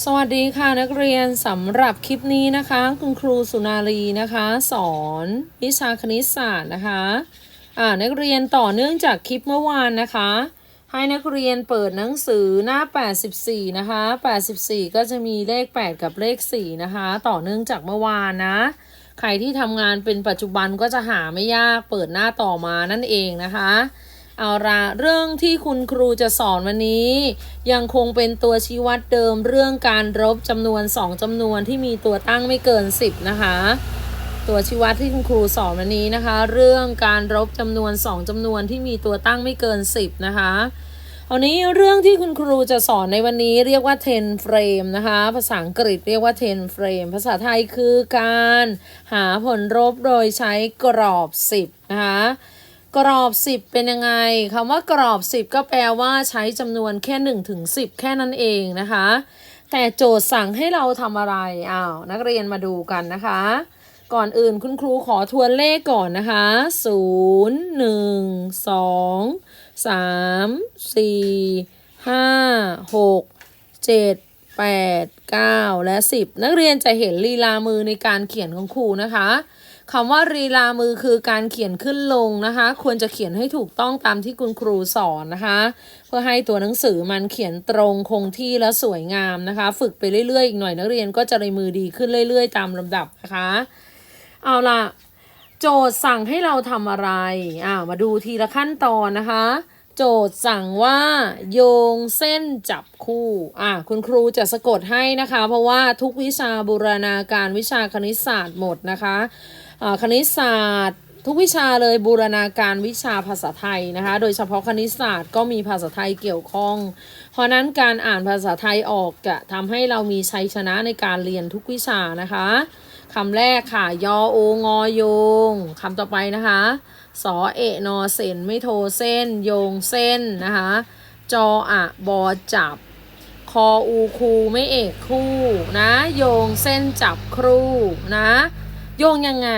สวัสดีค่ะนักเรียนสำหรับคลิปนี้นะคะ คุณครูสุนารีนะคะ สอนวิชาคณิตศาสตร์นะคะอ่านักเรียนต่อเนื่องจากคลิปเมื่อวานนะคะ ให้นักเรียนเปิดหนังสือหน้า 84 นะคะ 84 ก็จะมีเลข 8 กับเลข 4 นะคะ ต่อเนื่องจากเมื่อวานนะ ใครที่ทำงานเป็นปัจจุบันก็จะหาไม่ยากเปิดหน้าต่อมานั่นเองนะคะ เอาละเรื่องที่คุณครูจะสอนวันนี้ ยังคงเป็นตัวชี้วัดเดิมเรื่องการลบจำนวน 2จำนวนที่มีตัวตั้งไม่เกิน 10 นะคะ ตัวชี้วัดที่คุณครูสอนวันนี้นะคะ เรื่องการลบจำนวน 2จำนวนที่มีตัวตั้งไม่เกิน 10 นะคะเอานี้เรื่องที่คุณครูจะสอนในวันนี้เรียกว่า10 frame นะคะ ภาษาอังกฤษเรียกว่า10 frame ภาษาไทยคือการหาผลลบโดยใช้กรอบ 10 นะคะ กรอบ 10 เป็นยังไงคำว่ากรอบ 10 ก็แปลว่าใช้จำนวนแค่1ถึง10 แค่นั้นเองนะคะ แต่โจทย์สั่งให้เราทำอะไรอ้าวนักเรียนมาดูกันนะคะ ก่อนอื่นคุณครูขอทวนเลขก่อนนะคะ 0 1 2 3 4 5 6 7 8 9 และ 10 นักเรียนจะเห็นลีลามือในการเขียนของครูนะคะ คำว่าลีลามือคือการเขียนขึ้นลงนะคะ ควรจะเขียนให้ถูกต้องตามที่คุณครูสอนนะคะ เพื่อให้ตัวหนังสือมันเขียนตรงคงที่และสวยงามนะคะ ฝึกไปเรื่อยๆอีกหน่อยนักเรียนก็จะเลยมือดีขึ้นเรื่อย ๆ ตามลำดับนะคะ เอาล่ะ โจทย์สั่งให้เราทำอะไรอ่ามาดูทีละขั้นตอนนะคะ โจทย์สั่งว่า โยงเส้นจับคู่อ่าคุณครูจะสะกดให้นะคะ เพราะว่าทุกวิชาบูรณาการวิชาคณิตศาสตร์หมดนะคะ คณิตศาสตร์ ทุกวิชาเลยบูรณาการวิชาภาษาไทยนะคะ โดยเฉพาะคณิตศาสตร์ก็มีภาษาไทยเกี่ยวข้อง เพราะนั้นการอ่านภาษาไทยออกจะทำให้เรามีชัยชนะในการเรียนทุกวิชานะคะคำแรกค่ะ ยอโองอโยงคำต่อไปนะคะสอเอนอเซนไม่โทเส้น โยงเส้นนะคะจออะบอจับ คออูคูไม่เอกคู่นะ โยงเส้นจับครูนะ โยงยังไง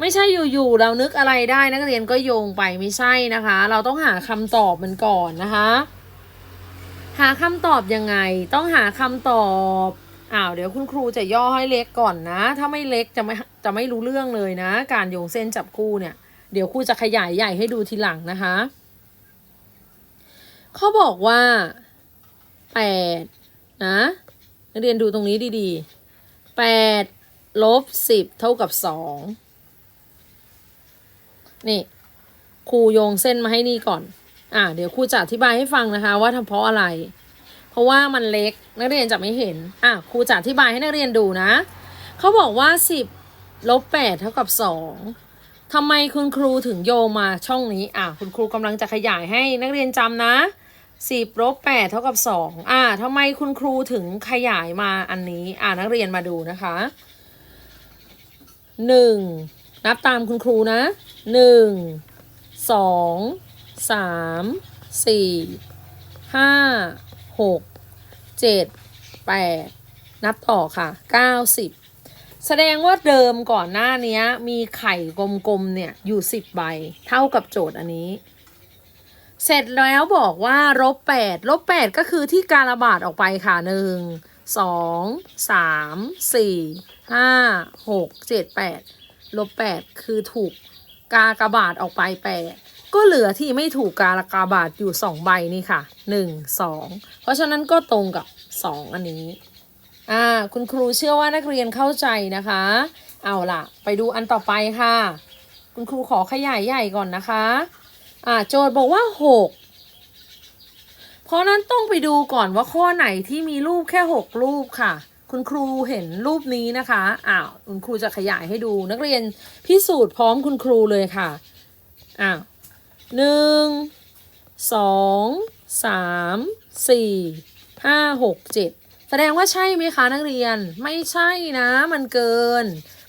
ไม่ใช่อยู่ๆเรานึกอะไรได้นักเรียนก็โยงไปไม่ใช่นะคะ เราต้องหาคำตอบมันก่อนนะคะ หาคำตอบยังไง ต้องหาคำตอบอ้าวเดี๋ยวคุณครูจะย่อให้เล็กก่อนนะ ถ้าไม่เล็กจะไม่จะไม่รู้เรื่องเลยนะ การโยงเส้นจับคู่เนี่ย เดี๋ยวครูจะขยายใหญ่ให้ดูทีหลังนะคะเขาบอกว่าแปดนะนักเรียนดูตรงนี้ดีๆแปด ลบสิบเท่ากับสองนี่ครูโยงเส้นมาให้นี่ก่อน อ่า เดี๋ยวครูจะอธิบายให้ฟังนะคะ ว่าทำเพราะอะไร เพราะว่ามันเล็กนักเรียนจะไม่เห็น อะครูจะอธิบายให้นักเรียนดูนะ เขาบอกว่าสิบลบแปดเท่ากับสองทำไมคุณครูถึงโยมาช่องนี้ อะ คุณครูกำลังจะขยายให้นักเรียนจำนะสิบลบแปดเท่ากับสองอะทำไมคุณครูถึงขยายมาอันนี้ อะนักเรียนมาดูนะคะ หนึ่งนับตามคุณครูนะหนึ่งสองสามสี่ห้าหกเจ็ดแปดนับต่อค่ะเก้าสิบแสดงว่าเดิมก่อนหน้านี้มีไข่กลมๆเนี่ยอยู่สิบใบ เท่ากับโจทย์อันนี้ เสร็จแล้วบอกว่าลบแปดลบแปดก็คือที่การระบาดออกไปค่ะหนึ่งสองสามสี่ ห้าหกเจ็ดแปดลบแปดคือถูกกากบาทออกไปแปดก็เหลือที่ไม่ถูกกาลกาบาทอยู่สองใบนี่ค่ะหนึ่งสองเพราะฉะนั้นก็ตรงกับสองอันนี้อ่าคุณครูเชื่อว่านักเรียนเข้าใจนะคะ เอาล่ะ ไปดูอันต่อไปค่ะ คุณครูขอขยายใหญ่ก่อนนะคะอ่าโจทย์บอกว่าหกเพราะนั้นต้องไปดูก่อนว่าข้อไหนที่มีรูปแค่หกรูปค่ะ คุณครูเห็นรูปนี้นะคะอ้าวคุณครูจะขยายให้ดู นักเรียนพิสูจน์พร้อมคุณครูเลยค่ะอ้าวหนึ่งสองสามสี่ห้าหกเจ็ดแสดงว่าใช่ไหมคะนักเรียนไม่ใช่นะ มันเกิน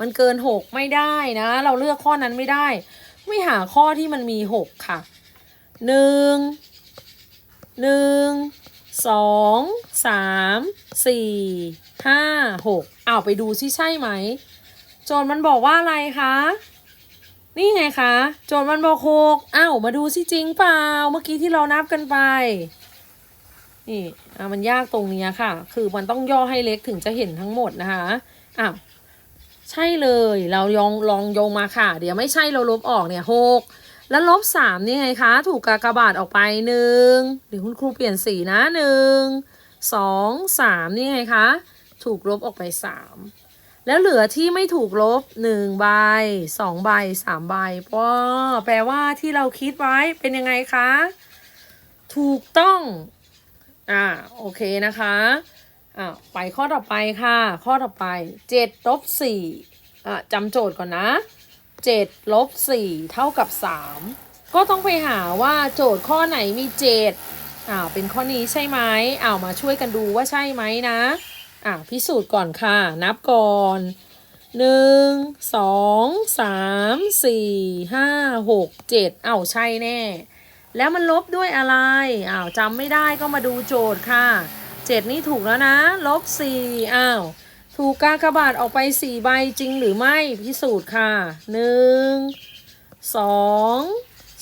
มันเกินหกไม่ได้นะ เราเลือกข้อนั้นไม่ได้ ไม่หาข้อที่มันมีหกค่ะหนึ่งหนึ่งสองสามสี่ ห้าหกเอาวไปดูซิใช่ไหม โจทย์มันบอกว่าอะไรคะ นี่ไงคะ โจทย์มันบอกหกอ้าวมาดูสิจริงเปล่า เมื่อกี้ที่เรานับกันไป นี่อะมันยากตรงเนี้ยค่ะ คือมันต้องย่อให้เล็กถึงจะเห็นทั้งหมดนะคะอ้าวใช่เลย เราลองลองโยงมาค่ะ เดี๋ยวไม่ใช่เราลบออกเนี่ยหกแล้วลบสามนี่ไงคะ ถูกกากบาทออกไปหนึ่งเดี๋ยวคุณครูเปลี่ยนสีนะหนึ่งสองสามนี่ไงคะ ถูกลบออกไปสามแล้วเหลือที่ไม่ถูกลบหนึ่งใบสองใบสามใบป้อแปลว่าที่เราคิดไว้เป็นยังไงคะ ถูกต้อง อ่าโอเคนะคะอ่าไปข้อต่อไปค่ะ ข้อต่อไป7ลบ4อ่าจำโจทย์ก่อนนะ7ลบ4เท่ากับ3ก็ต้องไปหาว่าโจทย์ข้อไหนมี7อ่าเป็นข้อนี้ใช่ไหมอ้าวมาช่วยกันดูว่าใช่ไหมนะ อ่าพิสูจน์ก่อนค่ะ นับก่อนหนึ่งสองสามสี่ห้าหกเจ็ดอ้าวใช่แน่ แล้วมันลบด้วยอะไรอ้าวจำไม่ได้ก็มาดูโจทย์ค่ะเจ็ดนี่ถูกแล้วนะ ลบสี่อ้าวถูกกากบาทออกไปสี่ใบจริงหรือไม่พิสูจน์ค่ะหนึ่งสอง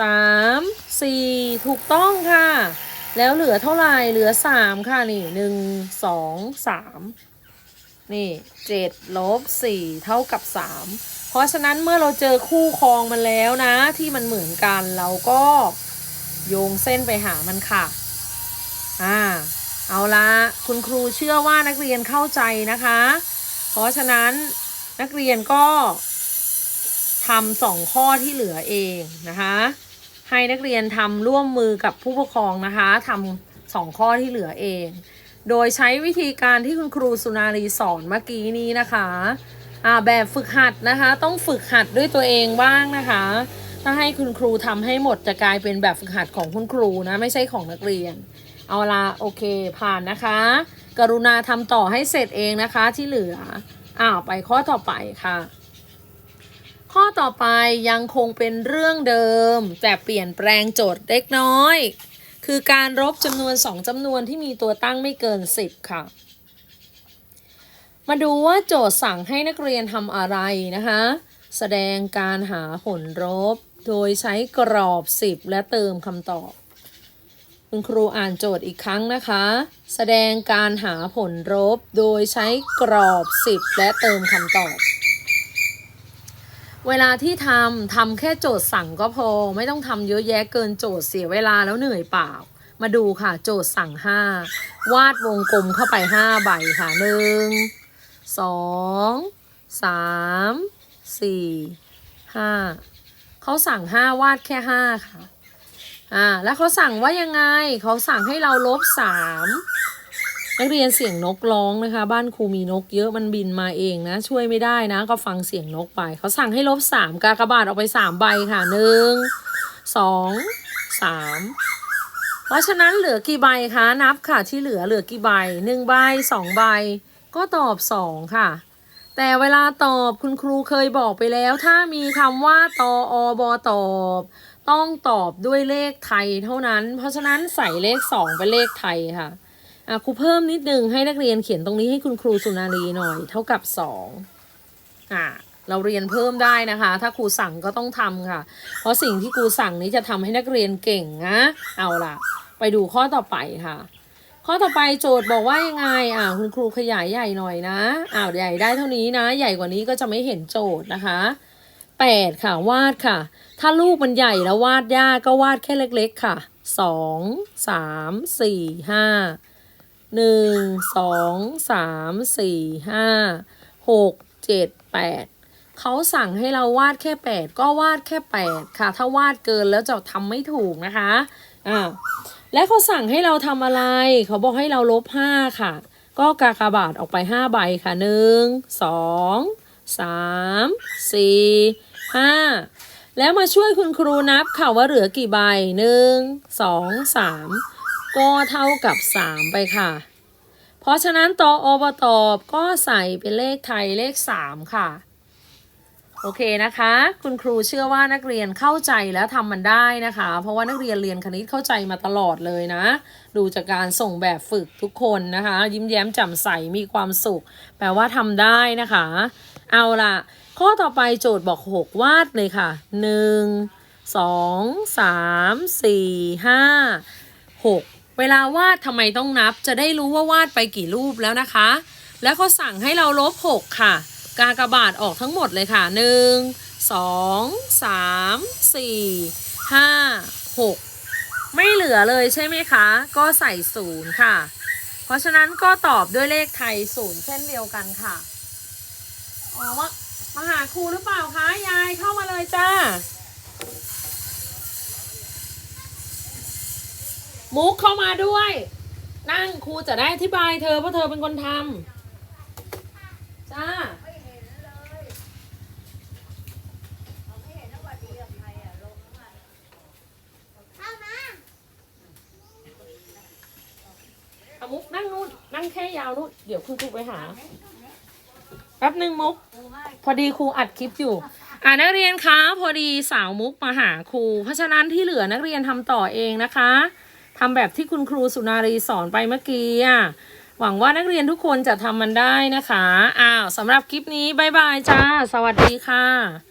สามสี่ถูกต้องค่ะ แล้วเหลือเท่าไหร่เหลือสามค่ะนี่หนึ่งสองสามนี่เจ็ดลบสี่เท่ากับสามเพราะฉะนั้นเมื่อเราเจอคู่ครองมันแล้วนะ ที่มันเหมือนกันเราก็โยงเส้นไปหามันค่ะ อ่า เอาละคุณครูเชื่อว่านักเรียนเข้าใจนะคะ เพราะฉะนั้นนักเรียนก็ทำสองข้อที่เหลือเองนะคะ ให้นักเรียนทำร่วมมือกับผู้ปกครองนะคะทำสองข้อที่เหลือเอง โดยใช้วิธีการที่คุณครูสุนารีสอนเมื่อกี้นี้นะคะอ่าแบบฝึกหัดนะคะ ต้องฝึกหัดด้วยตัวเองบ้างนะคะ ถ้าให้คุณครูทำให้หมดจะกลายเป็นแบบฝึกหัดของคุณครูนะไม่ใช่ของนักเรียน เอาละโอเคผ่านนะคะ กรุณาทำต่อให้เสร็จเองนะคะที่เหลืออ้าวไปข้อต่อไปค่ะ ข้อต่อไปยังคงเป็นเรื่องเดิม แต่เปลี่ยนแปลงโจทย์เล็กน้อย คือการลบจำนวนสองจำนวนที่มีตัวตั้งไม่เกิน 10 ค่ะ มาดูว่าโจทย์สั่งให้นักเรียนทำอะไรนะคะ แสดงการหาผลลบโดยใช้กรอบ 10 และเติมคำตอบ คุณครูอ่านโจทย์อีกครั้งนะคะ แสดงการหาผลลบโดยใช้กรอบ 10 และเติมคำตอบ เวลาที่ทำทำแค่โจทย์สั่งก็พอ ไม่ต้องทำเยอะแยะเกินโจทย์เสียเวลาแล้วเหนื่อยเปล่า มาดูค่ะโจทย์สั่ง5วาดวงกลมเข้าไป5ใบค่ะ1 2 3 4 5เขาสั่ง5วาดแค่5ค่ะอ่าแล้วเขาสั่งว่ายังไงเขาสั่งให้เราลบ3 นักเรียนเสียงนกร้องนะคะ บ้านครูมีนกเยอะมันบินมาเองนะ ช่วยไม่ได้นะ ก็ฟังเสียงนกไป เขาสั่งให้ลบสามกากบาทออกไปสามใบค่ะหนึ่งสองสามเพราะฉะนั้นเหลือกี่ใบคะนับค่ะที่เหลือเหลือกี่ใบหนึ่งใบสองใบ ก็ตอบสองค่ะแต่เวลาตอบคุณครูเคยบอกไปแล้ว ถ้ามีคำว่าตออบตอบ ต้องตอบด้วยเลขไทยเท่านั้น เพราะฉะนั้นใส่เลขสองเป็นเลขไทยค่ะ อะครูเพิ่มนิดนึงให้นักเรียนเขียนตรงนี้ให้คุณครูสุนารีหน่อย เท่ากับสองอะเราเรียนเพิ่มได้นะคะ ถ้าครูสั่งก็ต้องทำค่ะ เพราะสิ่งที่ครูสั่งนี้จะทำให้นักเรียนเก่งนะเอาล่ะ ไปดูข้อต่อไปค่ะ ข้อต่อไปโจทย์บอกว่ายังไงอ่าคุณครูขยายใหญ่หน่อยนะอ้าวใหญ่ได้เท่านี้นะ ใหญ่กว่านี้ก็จะไม่เห็นโจทย์นะคะแปดค่ะวาดค่ะ ถ้าลูกมันใหญ่แล้ววาดยากก็วาดแค่เล็ก ๆ ค่ะสองสามสี่ห้า หนึ่งสองสามสี่ห้าหกเจ็ดแปดเขาสั่งให้เราวาดแค่แปดก็วาดแค่แปดค่ะ ถ้าวาดเกินแล้วจะทำไม่ถูกนะคะอ่าและเขาสั่งให้เราทำอะไร เขาบอกให้เราลบห้าค่ะ ก็กากบาทออกไปห้าใบค่ะหนึ่งสองสามสี่ห้าแล้วมาช่วยคุณครูนับค่ะว่าเหลือกี่ใบหนึ่งสองสาม ก็เท่ากับสามไปค่ะ เพราะฉะนั้นตออบตอบก็ใส่เป็นเลขไทยเลข 3 ค่ะ โอเคนะคะ คุณครูเชื่อว่านักเรียนเข้าใจแล้วทำมันได้นะคะ เพราะว่านักเรียนเรียนคณิตเข้าใจมาตลอดเลยนะ ดูจากการส่งแบบฝึกทุกคนนะคะ ยิ้มแย้มแจ่มใสมีความสุข แปลว่าทำได้นะคะ เอาล่ะ ข้อต่อไปโจทย์บอก 6 วาดเลยค่ะ 1 2 3 4 5 6 เวลาวาดทำไมต้องนับ จะได้รู้ว่าวาดไปกี่รูปแล้วนะคะ แล้วเขาสั่งให้เราลบ 6 ค่ะ กากบาทออกทั้งหมดเลยค่ะ 1 2 3 4 5 6 ไม่เหลือเลยใช่ไหมคะ ก็ใส่ศูนย์ค่ะ เพราะฉะนั้นก็ตอบด้วยเลขไทยศูนย์เช่นเดียวกันค่ะอ๋อมามาหาครูหรือเปล่าคะ ยายเข้ามาเลยจ้า มุกเข้ามาด้วย นั่งครูจะได้อธิบายเธอเพราะเธอเป็นคนทำจ้าเอามุกนั่งนู่นนั่งแค่ยาวนู่นเดี๋ยวคุณครูไปหาแป๊บหนึ่งมุก พอดีครูอัดคลิปอยู่ อ่านักเรียนคะพอดีสาวมุกมาหาครู เพราะฉะนั้นที่เหลือนักเรียนทำต่อเองนะคะ ทำแบบที่คุณครูสุนารีสอนไปเมื่อกี้อะหวังว่านักเรียนทุกคนจะทำมันได้นะคะ อ้าวสำหรับคลิปนี้บายบายจ้า สวัสดีค่ะ